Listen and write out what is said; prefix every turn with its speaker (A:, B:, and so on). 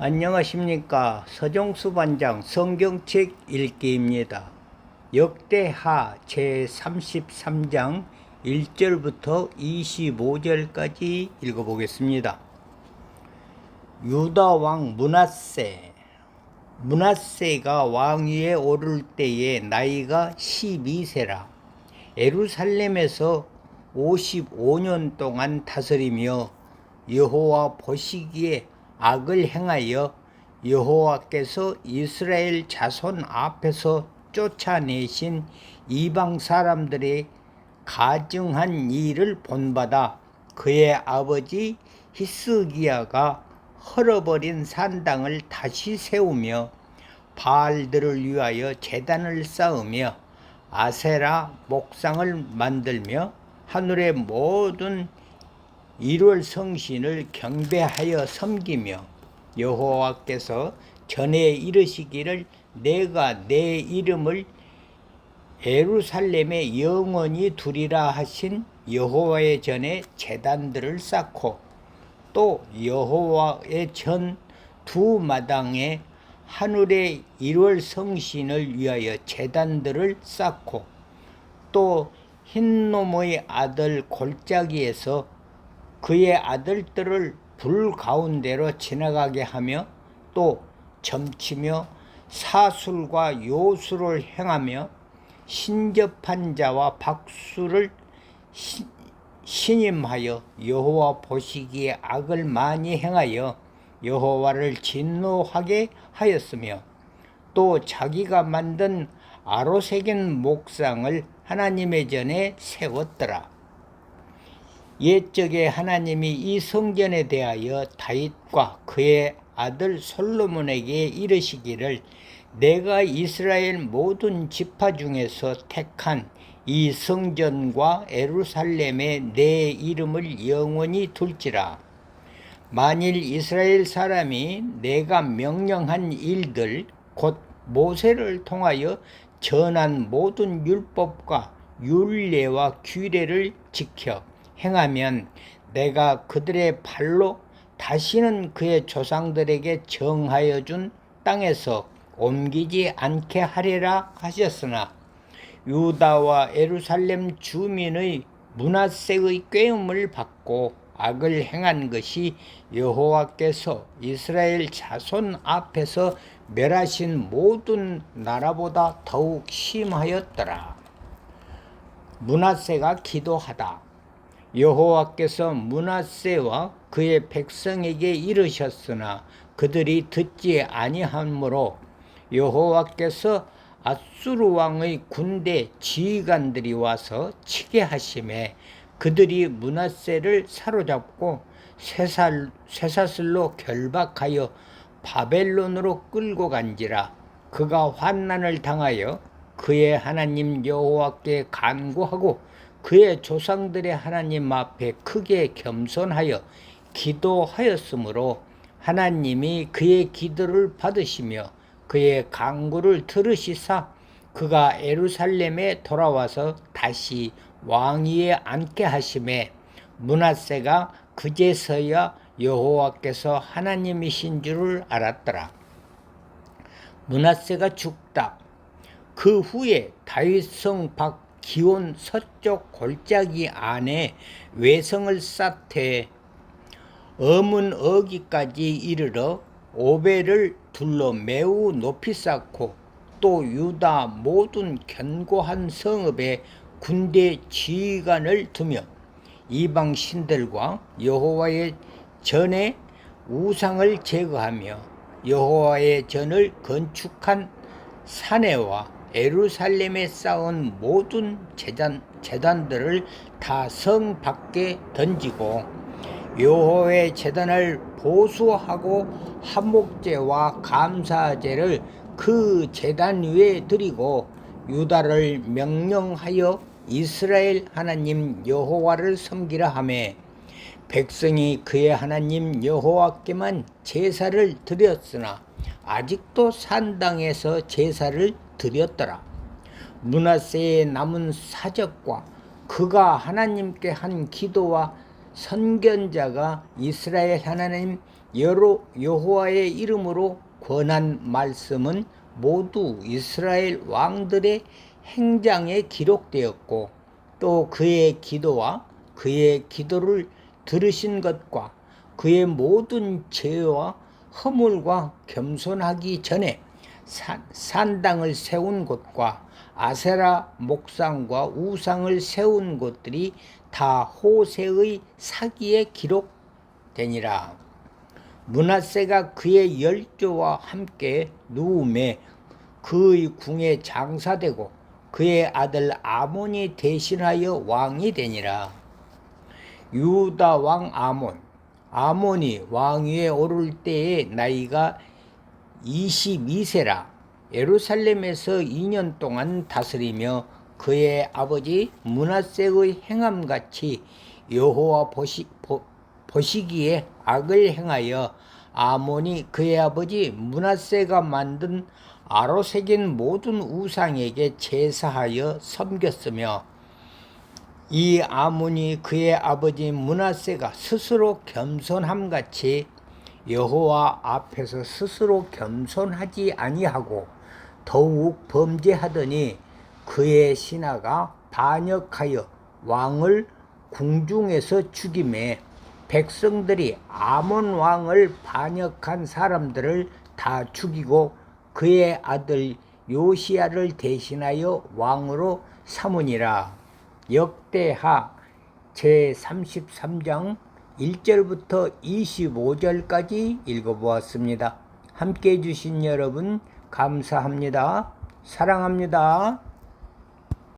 A: 안녕하십니까 서정수 반장 성경책 읽기입니다. 역대하 제33장 1절부터 25절까지 읽어보겠습니다. 유다 왕 문하세 문하세가 왕위에 오를 때에 나이가 12세라 에루살렘에서 55년 동안 다스리며 여호와 보시기에 악을 행하여 여호와께서 이스라엘 자손 앞에서 쫓아내신 이방 사람들의 가증한 일을 본받아 그의 아버지 히스기야가 헐어버린 산당을 다시 세우며 바알들을 위하여 제단을 쌓으며 아세라 목상을 만들며 하늘의 모든 1월 성신을 경배하여 섬기며 여호와께서 전에 이르시기를 내가 내 이름을 에루살렘에 영원히 두리라 하신 여호와의 전에 제단들을 쌓고 또 여호와의 전 두 마당에 하늘의 1월 성신을 위하여 제단들을 쌓고 또 흰놈의 아들 골짜기에서 그의 아들들을 불 가운데로 지나가게 하며 또 점치며 사술과 요술을 행하며 신접한 자와 박수를 시- 신임하여 여호와 보시기에 악을 많이 행하여 여호와를 진노하게 하였으며 또 자기가 만든 아로새긴 목상을 하나님의 전에 세웠더라. 옛적에 하나님이 이 성전에 대하여 다윗과 그의 아들 솔로몬에게 이르시기를 내가 이스라엘 모든 지파 중에서 택한 이 성전과 에루살렘에 내 이름을 영원히 둘지라. 만일 이스라엘 사람이 내가 명령한 일들 곧 모세를 통하여 전한 모든 율법과 율례와 규례를 지켜 행하면 내가 그들의 발로 다시는 그의 조상들에게 정하여 준 땅에서 옮기지 않게 하리라 하셨으나 유다와 에루살렘 주민의 문하세의 꾀음을 받고 악을 행한 것이 여호와께서 이스라엘 자손 앞에서 멸하신 모든 나라보다 더욱 심하였더라. 문하세가 기도하다. 여호와께서 문하세와 그의 백성에게 이르셨으나 그들이 듣지 아니하므로 여호와께서 아수르 왕의 군대 지휘관들이 와서 치게 하심에 그들이 문하세를 사로잡고 쇠살, 쇠사슬로 결박하여 바벨론으로 끌고 간지라 그가 환난을 당하여 그의 하나님 여호와께 간구하고 그의 조상들의 하나님 앞에 크게 겸손하여 기도하였으므로 하나님이 그의 기도를 받으시며 그의 간구를 들으시사 그가 에루살렘에 돌아와서 다시 왕위에 앉게 하심에 문하세가 그제서야 여호와께서 하나님이신 줄을 알았더라. 문하세가 죽다. 그 후에 다윗성 밖 기온 서쪽 골짜기 안에 외성을 쌓되 어문 어기까지 이르러 오베를 둘러 매우 높이 쌓고 또 유다 모든 견고한 성읍에 군대 지휘관을 두며 이방 신들과 여호와의 전에 우상을 제거하며 여호와의 전을 건축한 사내와 에루살렘에 쌓은 모든 재단, 재단들을 다 성 밖에 던지고 여호와의 재단을 보수하고 한목제와 감사제를 그 재단 위에 드리고 유다를 명령하여 이스라엘 하나님 여호와를 섬기라 하매 백성이 그의 하나님 여호와께만 제사를 드렸으나 아직도 산당에서 제사를 드렸더라. 문하세의 남은 사적과 그가 하나님께 한 기도와 선견자가 이스라엘 하나님 여로 여호와의 이름으로 권한 말씀은 모두 이스라엘 왕들의 행장에 기록되었고 또 그의 기도와 그의 기도를 들으신 것과 그의 모든 죄와 허물과 겸손하기 전에 산, 산당을 세운 곳과 아세라 목상과 우상을 세운 곳들이 다 호세의 사기에 기록되니라. 문하세가 그의 열조와 함께 누움에 그의 궁에 장사되고 그의 아들 아몬이 대신하여 왕이 되니라. 유다 왕 아몬 아몬이 왕위에 오를 때의 나이가 22세라 예루살렘에서 2년 동안 다스리며 그의 아버지 문하세의 행함같이 여호와 보시, 보, 보시기에 악을 행하여 아몬이 그의 아버지 문하세가 만든 아로 새긴 모든 우상에게 제사하여 섬겼으며 이 아몬이 그의 아버지 문하세가 스스로 겸손함같이 여호와 앞에서 스스로 겸손하지 아니하고 더욱 범죄하더니 그의 신하가 반역하여 왕을 궁중에서 죽임에 백성들이 아몬 왕을 반역한 사람들을 다 죽이고 그의 아들 요시야를 대신하여 왕으로 삼으니라. 역대하 제 33장 1절부터 25절까지 읽어보았습니다. 함께 해주신 여러분 감사합니다. 사랑합니다.